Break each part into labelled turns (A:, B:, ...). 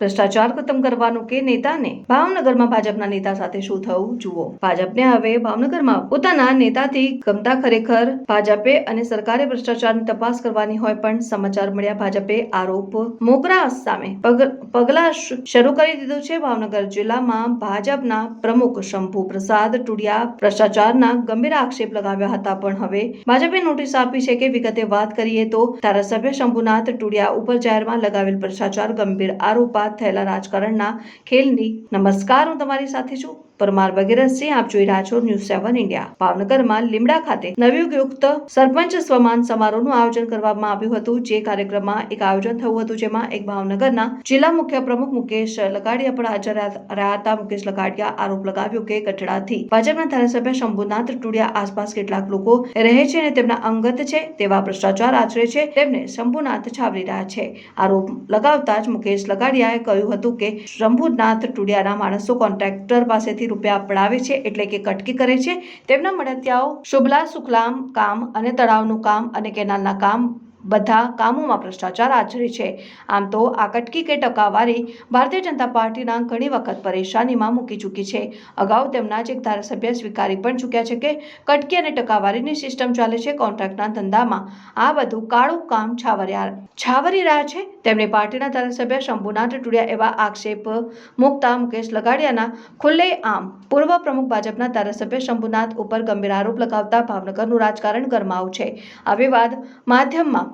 A: ભ્રષ્ટાચાર ખતમ કરવાનું કે નેતાને? ભાવનગરમાં ભાજપના નેતા સાથે શું થયું? જુઓ, ભાજપને હવે ભાવનગરમાં પોતાના નેતાથી ગમતા ખરેખર ભાજપે અને સરકારે ભ્રષ્ટાચારની તપાસ કરવાની હોય પણ સમાચાર મળ્યા ભાજપે આરોપ મોકરા સામે. પગલા શરૂ કરી દીધું છે ભાવનગર જિલ્લામાં ભાજપના પ્રમુખ શંભુ પ્રસાદ ટુડિયા ભ્રષ્ટાચારના ગંભીર આક્ષેપ લગાવ્યા હતા. પણ હવે ભાજપે નોટિસ આપી છે કે વિગતે વાત કરીએ તો ધારાસભ્ય શંભુનાથ ટુડિયા ઉપર જાહેરમાં લગાવેલ ભ્રષ્ટાચાર ગંભીર આરોપાત થયેલા રાજકારણના ખેલની નમસ્કાર હું તમારી સાથે છું. પરમાર વગેરેસિંહ, આપ જોઈ રહ્યા છો ન્યૂઝ સેવન ઇન્ડિયા ભાવનગરમાં લીમડા ખાતે નવયુગયુક્ત સરપંચ સ્વમાન સમારોહનું આયોજન કરવામાં આવ્યું હતું, જે કાર્યક્રમમાં એક આયોજન થયું હતું, જેમાં એક ભાવનગરના જિલ્લા મુખ્ય પ્રમુખ મુકેશ લગાડિયા પણ હાજર રહ્યા હતા. મુકેશ લગાડિયા આરોપ લગાવ્યો કે ગઢડાથી ભાજપના ધારાસભ્ય શંભુનાથ ટુડિયા આસપાસ કેટલાક લોકો રહે છે અને તેમના અંગત છે, તેવા ભ્રષ્ટાચાર આચરે છે, તેમને શંભુનાથ છાવરી રહ્યા છે. આરોપ લગાવતા જ મુકેશ લગાડિયાએ કહ્યું હતું કે શંભુનાથ ટુડિયાના માણસો કોન્ટ્રાક્ટર પાસેથી રૂપિયા પડાવે છે એટલે કે કટકી કરે છે. તેમના મળતિયાઓ શુભલા સુખલામ કામ અને તળાવનું કામ અને કેનાલના કામ બધા કામોમાં ભ્રષ્ટાચાર આચરે છે. આમ તો આ કટકી કે ટકાવારી ભારતીય જનતા પાર્ટીના ઘણી વખત પરેશાનીમાં મૂકી ચૂકી છે. અગાઉ તેમના જ એક ધારાસભ્ય સ્વીકારી પણ ચૂક્યા છે કે કટકી અને ટકાવારીની સિસ્ટમ ચાલે છે કોન્ટ્રાક્ટના ધંધામાં. આ બધું કાળું કામ છાવર્યા છાવરી રહ્યા છે. તેમણે પાર્ટીના ધારાસભ્ય શંભુનાથ ટુડિયા એવા આક્ષેપ મુકતા મુકેશ લગાડિયાના ખુલ્લે આમ પૂર્વ પ્રમુખ ભાજપના ધારાસભ્ય શંભુનાથ ઉપર ગંભીર આરોપ લગાવતા ભાવનગરનું રાજકારણ ગરમાવું છે. આ વિવાદ માધ્યમમાં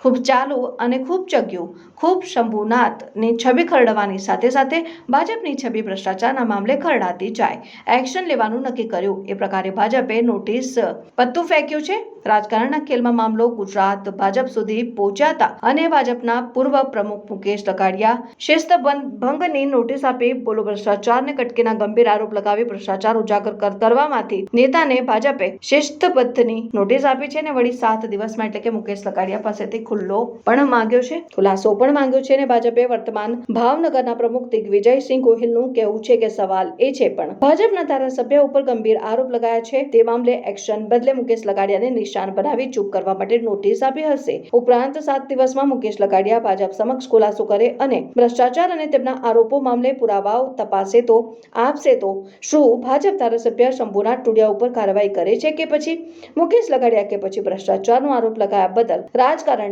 A: ખૂબ ચાલુ અને ખૂબ ચગ્યું. ખૂબ શંભુનાથની છબી ખરડવાની સાથે સાથે ભાજપની છબી ભ્રષ્ટાચારના મામલે ખરડાતી જાય. એક્શન લેવાનું નક્કી કર્યું. એ પ્રકારે ભાજપે નોટિસ પત્તું ફેંક્યું છે. રાજકારણના ખેલમાં મામલો ગુજરાત ભાજપ સુધી પહોંચ્યાતા અને ભાજપના પૂર્વ પ્રમુખ મુકેશ લકાડિયા શિસ્ત ભંગની નોટિસ આપી બોલો ભ્રષ્ટાચારને કટકીના ગંભીર આરોપ લગાવી ભ્રષ્ટાચાર ઉજાગર કરવામાંથી નેતાને ભાજપે શિસ્તબદ્ધની નોટિસ આપી છે અને વળી સાત દિવસમાં એટલે કે મુકેશ લકાડિયા પાસેથી ખુલ્લો પણ માંગ્યો છે. ખુલાસો પણ માંગ્યો છે અને ભાજપે વર્તમાન ભાવનગરના પ્રમુખ દિગ્વિજયસિંહ ગોહિલનું કહેવું છે કે સવાલ એ છે પણ, ભાજપના ધારાસભ્ય ઉપર ગંભીર આરોપ લગાયા છે. તે મામલે એક્શન બદલે મુકેશ લગાડિયાને નિશાન બનાવી ચૂપ કરવા માટે નોટિસ આપી હશે. ઉપરાંત સાત દિવસમાં મુકેશ લગાડિયા ભાજપ સમક્ષ ખુલાસો કરે અને ભ્રષ્ટાચાર અને તેમના આરોપો મામલે પુરાવાઓ તપાસે તો આપશે તો શું ભાજપ ધારાસભ્ય શંભુનાથ ટુડિયા ઉપર કાર્યવાહી કરે છે કે પછી મુકેશ લગાડ્યા કે પછી ભ્રષ્ટાચારનો આરોપ લગાયા બદલ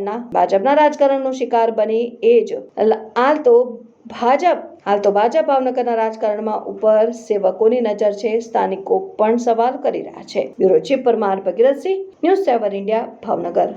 A: રાજકારણના ભાજપના રાજકારણનો શિકાર બની એ જ. હાલ તો ભાજપ, હાલ તો ભાજપ ભાવનગરના રાજકારણમાં ઉપર સેવકોની નજર છે, સ્થાનિકો પણ સવાલ કરી રહ્યા છે. Bureau chief Parmar Bhagirathsinh, news seven India, Bhavnagar.